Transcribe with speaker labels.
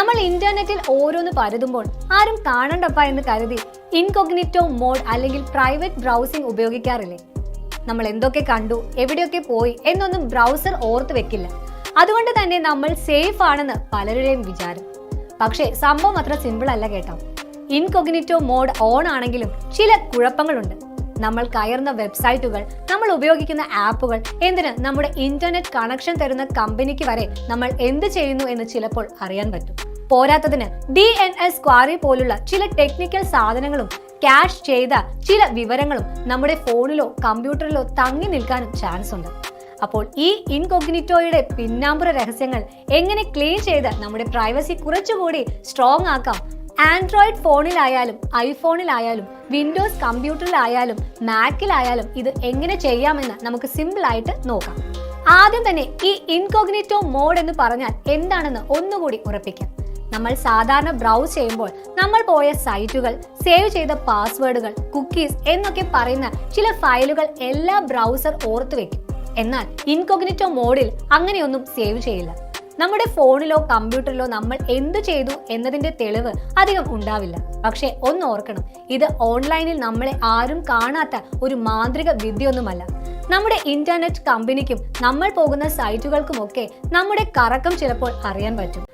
Speaker 1: നമ്മൾ ഇന്റർനെറ്റിൽ ഓരോന്ന് പരതുമ്പോൾ ആരും കാണണ്ടപ്പ എന്ന് കരുതി ഇൻകോഗ്നിറ്റോ മോഡ് അല്ലെങ്കിൽ പ്രൈവറ്റ് ബ്രൗസിംഗ് ഉപയോഗിക്കാറില്ലേ? നമ്മൾ എന്തൊക്കെ കണ്ടു എവിടെയൊക്കെ പോയി എന്നൊന്നും ബ്രൗസർ ഓർത്ത് വെക്കില്ല. അതുകൊണ്ട് തന്നെ നമ്മൾ സേഫ് ആണെന്ന് പലരുടെയും വിചാരം. പക്ഷേ സംഭവം അത്ര സിമ്പിൾ അല്ല കേട്ടോ. ഇൻകോഗ്നിറ്റോ മോഡ് ഓൺ ആണെങ്കിലും ചില കുഴപ്പങ്ങളുണ്ട്. നമ്മൾ കയറുന്ന വെബ്സൈറ്റുകൾ നമ്മൾ ഉപയോഗിക്കുന്ന ആപ്പുകൾ എന്തിന് നമ്മുടെ ഇന്റർനെറ്റ് കണക്ഷൻ തരുന്ന കമ്പനിക്ക് വരെ നമ്മൾ എന്ത് ചെയ്യുന്നു എന്ന് ചിലപ്പോൾ അറിയാൻ പറ്റും. പോരാത്തതിന് ഡി എൻ എസ് ക്വാറി പോലുള്ള ചില ടെക്നിക്കൽ സാധനങ്ങളും ക്യാഷ് ചെയ്ത ചില വിവരങ്ങളും നമ്മുടെ ഫോണിലോ കമ്പ്യൂട്ടറിലോ തങ്ങി നിൽക്കാനും ചാൻസ് ഉണ്ട്. അപ്പോൾ ഈ ഇൻകൊഗ്നിറ്റോയുടെ പിന്നാമ്പുറ രഹസ്യങ്ങൾ എങ്ങനെ ക്ലീൻ ചെയ്ത് നമ്മുടെ പ്രൈവസി കുറച്ചുകൂടി സ്ട്രോങ് ആക്കാം? ആൻഡ്രോയിഡ് ഫോണിലായാലും ഐഫോണിലായാലും വിൻഡോസ് കമ്പ്യൂട്ടറിലായാലും മാക്കിലായാലും ഇത് എങ്ങനെ ചെയ്യാമെന്ന് നമുക്ക് സിമ്പിൾ ആയിട്ട് നോക്കാം. ആദ്യം തന്നെ ഈ ഇൻകോഗ്നിറ്റോ മോഡ് എന്ന് പറഞ്ഞാൽ എന്താണെന്ന് ഒന്നുകൂടി ഉറപ്പിക്കാം. നമ്മൾ സാധാരണ ബ്രൗസ് ചെയ്യുമ്പോൾ നമ്മൾ പോയ സൈറ്റുകൾ സേവ് ചെയ്ത പാസ്വേഡുകൾ കുക്കീസ് എന്നൊക്കെ പറയുന്ന ചില ഫയലുകൾ എല്ലാ ബ്രൗസർ ഓർത്തു വെക്കും. എന്നാൽ ഇൻകോഗ്നിറ്റോ മോഡിൽ അങ്ങനെയൊന്നും സേവ് ചെയ്യില്ല. നമ്മുടെ ഫോണിലോ കമ്പ്യൂട്ടറിലോ നമ്മൾ എന്തു ചെയ്തു എന്നതിന്റെ തെളിവ് അധികം ഉണ്ടാവില്ല. പക്ഷേ ഒന്ന് ഓർക്കണം ഇത് ഓൺലൈനിൽ നമ്മളെ ആരും കാണാത്ത ഒരു മാന്ത്രിക വിദ്യയൊന്നുമല്ല. നമ്മുടെ ഇന്റർനെറ്റ് കമ്പനിക്കും നമ്മൾ പോകുന്ന സൈറ്റുകൾക്കുമൊക്കെ നമ്മുടെ കറക്കം ചിലപ്പോൾ അറിയാൻ പറ്റും.